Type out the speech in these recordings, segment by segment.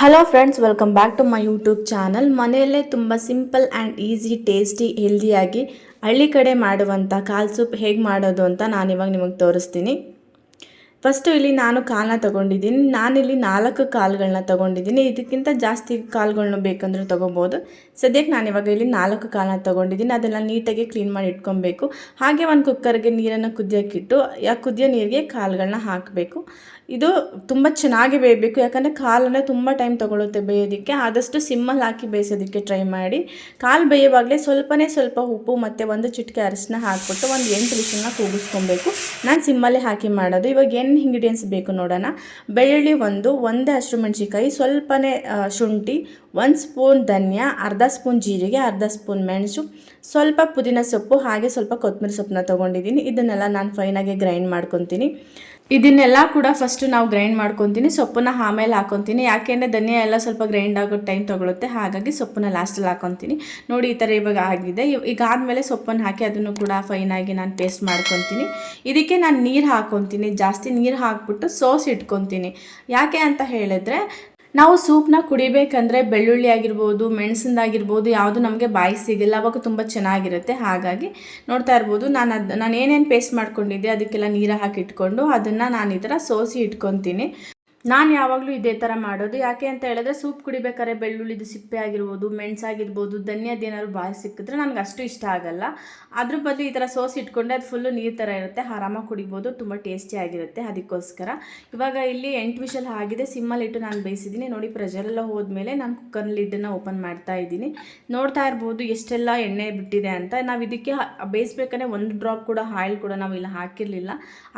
Hello friends welcome back to my YouTube channel ಮನೆಯಲ್ಲೇ ತುಂಬ simple and easy tasty ಹೆಲ್ದಿಯಾಗಿ ಹಳ್ಳಿ ಕಡೆ ಮಾಡುವಂಥ ಕಾಲು ಸೂಪ್ ಹೇಗೆ ಮಾಡೋದು ಅಂತ ನಾನು ಇವಾಗ ನಿಮಗೆ ತೋರಿಸ್ತೀನಿ. ಫಸ್ಟು ಇಲ್ಲಿ ನಾನು ಕಾಲನ್ನ ತೊಗೊಂಡಿದ್ದೀನಿ. ನಾನಿಲ್ಲಿ ನಾಲ್ಕು ಕಾಲುಗಳನ್ನ ತೊಗೊಂಡಿದ್ದೀನಿ. ಇದಕ್ಕಿಂತ ಜಾಸ್ತಿ ಕಾಲುಗಳನ್ನು ಬೇಕಂದ್ರೆ ತೊಗೋಬೋದು. ಸದ್ಯಕ್ಕೆ ನಾನು ಇವಾಗ ಇಲ್ಲಿ ನಾಲ್ಕು ಕಾಲನ್ನ ತೊಗೊಂಡಿದ್ದೀನಿ. ಅದೆಲ್ಲ ನೀಟಾಗಿ ಕ್ಲೀನ್ ಮಾಡಿ ಇಟ್ಕೊಬೇಕು. ಹಾಗೆ ಒಂದು ಕುಕ್ಕರ್ಗೆ ನೀರನ್ನು ಕುದಿಯೋಕ್ಕಿಟ್ಟು ಆ ಕುದಿಯೋ ನೀರಿಗೆ ಕಾಲುಗಳನ್ನ ಹಾಕಬೇಕು. ಇದು ತುಂಬ ಚೆನ್ನಾಗಿ ಬೇಯಬೇಕು, ಯಾಕಂದರೆ ಕಾಲನ್ನೇ ತುಂಬ ಟೈಮ್ ತೊಗೊಳುತ್ತೆ ಬೇಯೋದಕ್ಕೆ. ಆದಷ್ಟು ಸಿಮ್ಮಲ್ಲಿ ಹಾಕಿ ಬೇಯಿಸೋದಕ್ಕೆ ಟ್ರೈ ಮಾಡಿ. ಕಾಲು ಬೇಯುವಾಗಲೇ ಸ್ವಲ್ಪನೇ ಸ್ವಲ್ಪ ಉಪ್ಪು ಮತ್ತು ಒಂದು ಚಿಟಿಕೆ ಅರಿಶಿನ ಹಾಕ್ಬಿಟ್ಟು ಒಂದು ಎಂಟು ನಿಮಿಷನ ಕೂಗಿಸ್ಕೊಬೇಕು. ನಾನು ಸಿಮ್ಮಲ್ಲೇ ಹಾಕಿ ಮಾಡೋದು. ಇವಾಗ ಏನು ಇಂಗ್ರೀಡಿಯೆಂಟ್ಸ್ ಬೇಕು ನೋಡೋಣ. ಬೆಳ್ಳುಳ್ಳಿ ಒಂದು, ಒಂದೇ ಹಸಿರು ಮೆಣಸಿಕಾಯಿ ಸ್ವಲ್ಪನೇ ಶುಂಠಿ, ಒಂದು ಸ್ಪೂನ್ ಧನಿಯಾ, ಅರ್ಧ ಸ್ಪೂನ್ ಜೀರಿಗೆ, ಅರ್ಧ ಸ್ಪೂನ್ ಮೆಣಸು, ಸ್ವಲ್ಪ ಪುದೀನ ಸೊಪ್ಪು, ಹಾಗೆ ಸ್ವಲ್ಪ ಕೊತ್ತಂಬರಿ ಸೊಪ್ಪನ್ನ ತೊಗೊಂಡಿದ್ದೀನಿ. ಇದನ್ನೆಲ್ಲ ನಾನು ಫೈನಾಗಿ ಗ್ರೈಂಡ್ ಮಾಡ್ಕೊತೀನಿ. ಇದನ್ನೆಲ್ಲ ಕೂಡ ಫಸ್ಟು ನಾವು ಗ್ರೈಂಡ್ ಮಾಡ್ಕೊತೀನಿ, ಸೊಪ್ಪನ್ನ ಆಮೇಲೆ ಹಾಕೊತೀನಿ. ಯಾಕೆಂದರೆ ಧನಿಯಾ ಎಲ್ಲ ಸ್ವಲ್ಪ ಗ್ರೈಂಡ್ ಆಗೋ ಟೈಮ್ ತೊಗೊಳುತ್ತೆ, ಹಾಗಾಗಿ ಸೊಪ್ಪನ್ನ ಲಾಸ್ಟಲ್ಲಿ ಹಾಕೊತೀನಿ. ನೋಡಿ ಈ ಥರ ಇವಾಗ ಆಗಿದೆ. ಈಗ ಆದಮೇಲೆ ಸೊಪ್ಪನ್ನು ಹಾಕಿ ಅದನ್ನು ಕೂಡ ಫೈನಾಗಿ ನಾನು ಪೇಸ್ಟ್ ಮಾಡ್ಕೊತೀನಿ. ಇದಕ್ಕೆ ನಾನು ನೀರು ಹಾಕೊತೀನಿ, ಜಾಸ್ತಿ ನೀರು ಹಾಕ್ಬಿಟ್ಟು ಸೋಸ್ ಇಟ್ಕೊತೀನಿ. ಯಾಕೆ ಅಂತ ಹೇಳಿದ್ರೆ ನಾವು ಸೂಪ್ನ ಕುಡಿಬೇಕಂದ್ರೆ ಬೆಳ್ಳುಳ್ಳಿ ಆಗಿರ್ಬೋದು, ಮೆಣಸಿಂದಾಗಿರ್ಬೋದು, ಯಾವುದು ನಮಗೆ ಬಾಯಿ ಸಿಗಲ್ಲ. ಅವಾಗ ತುಂಬ ಚೆನ್ನಾಗಿರುತ್ತೆ. ಹಾಗಾಗಿ ನೋಡ್ತಾ ಇರ್ಬೋದು. ನಾನು ಅದು ನಾನು ಏನೇನು ಪೇಸ್ಟ್ ಮಾಡ್ಕೊಂಡಿದ್ದೆ, ಅದಕ್ಕೆಲ್ಲ ನೀರು ಹಾಕಿ ಇಟ್ಕೊಂಡು ಅದನ್ನು ನಾನು ಈ ಥರ ಸೋಸಿ ಇಟ್ಕೊತೀನಿ. ನಾನು ಯಾವಾಗಲೂ ಇದೇ ಥರ ಮಾಡೋದು. ಯಾಕೆ ಅಂತ ಹೇಳಿದ್ರೆ ಸೂಪ್ ಕುಡಿಬೇಕಾದ್ರೆ ಬೆಳ್ಳುಳ್ಳಿದು ಸಿಪ್ಪೆ ಆಗಿರ್ಬೋದು ಮೆಣಸಾಗಿರ್ಬೋದು ಧನ್ಯದ ಏನಾದ್ರು ಬಾಯಿ ಸಿಕ್ಕಿದ್ರೆ ನನಗೆ ಅಷ್ಟು ಇಷ್ಟ ಆಗಲ್ಲ. ಅದ್ರ ಬದಲು ಈ ಥರ ಸೋಸ್ ಇಟ್ಕೊಂಡೆ ಅದು ಫುಲ್ಲು ನೀರು ಥರ ಇರುತ್ತೆ. ಆರಾಮಾಗಿ ಕುಡಿಬೋದು, ತುಂಬ ಟೇಸ್ಟಿ ಆಗಿರುತ್ತೆ ಅದಕ್ಕೋಸ್ಕರ. ಇವಾಗ ಇಲ್ಲಿ ಎಂಟು ವಿಷಲ್ ಆಗಿದೆ. ಸಿಮ್ಮಲ್ಲಿ ಇಟ್ಟು ನಾನು ಬೇಯಿಸಿದ್ದೀನಿ ನೋಡಿ ಪ್ರೆಷರೆಲ್ಲ ಹೋದ್ಮೇಲೆ ನಾನು ಕುಕ್ಕರ್ ಲಿಡ್ಡನ್ನು ಓಪನ್ ಮಾಡ್ತಾ ಇದ್ದೀನಿ. ನೋಡ್ತಾ ಇರ್ಬೋದು ಎಷ್ಟೆಲ್ಲ ಎಣ್ಣೆ ಬಿಟ್ಟಿದೆ ಅಂತ. ನಾವು ಇದಕ್ಕೆ ಬೇಯಿಸ್ಬೇಕಂದ್ರೆ ಒಂದು ಡ್ರಾಪ್ ಕೂಡ ಆಯಿಲ್ ಕೂಡ ನಾವು ಇಲ್ಲಿ ಹಾಕಿರಲಿಲ್ಲ.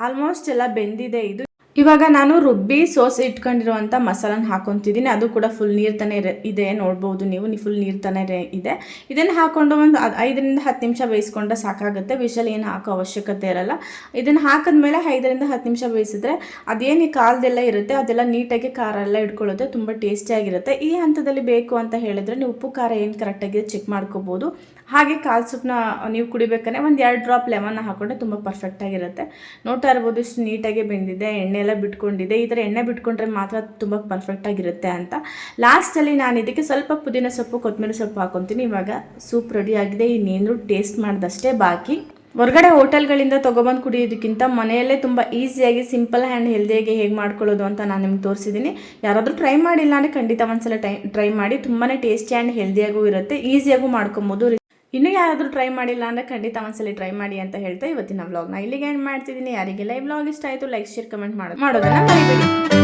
ಆಲ್ಮೋಸ್ಟ್ ಎಲ್ಲ ಬೆಂದಿದೆ ಇದು. ಇವಾಗ ನಾನು ರುಬ್ಬಿ ಸೋಸ್ ಇಟ್ಕೊಂಡಿರುವಂಥ ಮಸಾಲನ ಹಾಕೊತಿದ್ದೀನಿ. ಅದು ಕೂಡ ಫುಲ್ ನೀರು ತಾನೇ ಇದೆ. ನೋಡ್ಬೋದು ನೀವು. ಫುಲ್ ನೀರು ತಾನೇ ಇದೆ. ಇದನ್ನು ಹಾಕ್ಕೊಂಡು ಒಂದು ಐದರಿಂದ ಹತ್ತು ನಿಮಿಷ ಬೇಯಿಸ್ಕೊಂಡ್ರೆ ಸಾಕಾಗುತ್ತೆ. ವಿಷಲ್ ಏನು ಹಾಕೋ ಅವಶ್ಯಕತೆ ಇರಲ್ಲ. ಇದನ್ನು ಹಾಕಿದ್ಮೇಲೆ ಐದರಿಂದ ಹತ್ತು ನಿಮಿಷ ಬೇಯಿಸಿದ್ರೆ ಅದೇನು ಕಾಲದೆಲ್ಲ ಇರುತ್ತೆ, ಅದೆಲ್ಲ ನೀಟಾಗಿ ಖಾರ ಎಲ್ಲ ಇಟ್ಕೊಳ್ಳುತ್ತೆ. ತುಂಬ ಟೇಸ್ಟಿಯಾಗಿರುತ್ತೆ ಈ ಹಂತದಲ್ಲಿ ಬೇಕು ಅಂತ ಹೇಳಿದ್ರೆ ನೀವು ಉಪ್ಪು, ಖಾರ ಏನು ಕರೆಕ್ಟಾಗಿದೆ ಚೆಕ್ ಮಾಡ್ಕೋಬೋದು. ಹಾಗೆ ಕಾಲು ಸೂಪ್ನ ನೀವು ಕುಡಿಬೇಕಂದ್ರೆ ಒಂದು ಎರಡು ಡ್ರಾಪ್ ಲೆಮನ್ನ ಹಾಕೊಂಡ್ರೆ ತುಂಬ ಪರ್ಫೆಕ್ಟಾಗಿರುತ್ತೆ ನೋಡ್ತಾ ಇರ್ಬೋದು ಇಷ್ಟು ನೀಟಾಗಿ ಬೆಂದಿದೆ. ಎಣ್ಣೆ ಎಲ್ಲ ಬಿಟ್ಕೊಂಡಿದೆ ಈ ಥರ ಎಣ್ಣೆ ಬಿಟ್ಕೊಂಡ್ರೆ ಮಾತ್ರ ತುಂಬ ಪರ್ಫೆಕ್ಟಾಗಿರುತ್ತೆ ಅಂತ. ಲಾಸ್ಟಲ್ಲಿ ನಾನು ಇದಕ್ಕೆ ಸ್ವಲ್ಪ ಪುದೀನ ಸೊಪ್ಪು ಕೊತ್ತಂಬರಿ ಸೊಪ್ಪು ಹಾಕೊತೀನಿ. ಇವಾಗ ಸೂಪ್ ರೆಡಿ ಆಗಿದೆ. ಇನ್ನೇನು ಟೇಸ್ಟ್ ಮಾಡಿದಷ್ಟೇ ಬಾಕಿ. ಹೊರಗಡೆ ಹೋಟೆಲ್ಗಳಿಂದ ತೊಗೊಬಂದು ಕುಡಿಯೋದಕ್ಕಿಂತ ಮನೆಯಲ್ಲೇ ತುಂಬ ಈಸಿಯಾಗಿ ಸಿಂಪಲ್ ಆ್ಯಂಡ್ ಹೆಲ್ದಿಯಾಗಿ ಹೇಗೆ ಮಾಡ್ಕೊಳ್ಳೋದು ಅಂತ ನಾನು ನಿಮ್ಗೆ ತೋರಿಸಿದ್ದೀನಿ ಯಾರಾದರೂ ಟ್ರೈ ಮಾಡಿಲ್ಲ ಅಂದರೆ ಖಂಡಿತ ಒಂದ್ಸಲ ಟೈ ಟ್ರೈ ಮಾಡಿ. ತುಂಬಾ ಟೇಸ್ಟಿ ಆ್ಯಂಡ್ ಹೆಲ್ದಿಯಾಗೂ ಇರುತ್ತೆ. ಈಸಿಯಾಗೂ ಮಾಡ್ಕೊಬೋದು. ಇನ್ನೂ ಯಾರಾದರೂ ಟ್ರೈ ಮಾಡಿಲ್ಲ ಅಂದರೆ ಖಂಡಿತ ಒಂದ್ಸಲ ಟ್ರೈ ಮಾಡಿ ಅಂತ ಹೇಳ್ತಾ ಇವತ್ತಿನ ವ್ಲಾಗ್ನ ಇಲ್ಲಿಗೆ ಏನು ಮಾಡ್ತಿದ್ದೀನಿ. ಯಾರಿಗೆಲ್ಲ ಈ ವ್ಲಾಗ್ ಇಷ್ಟ ಆಯಿತು ಲೈಕ್ ಶೇರ್ ಕಮೆಂಟ್ ಮಾಡೋದು ಮಾಡೋದನ್ನು ಮರಿಬೇಡಿ.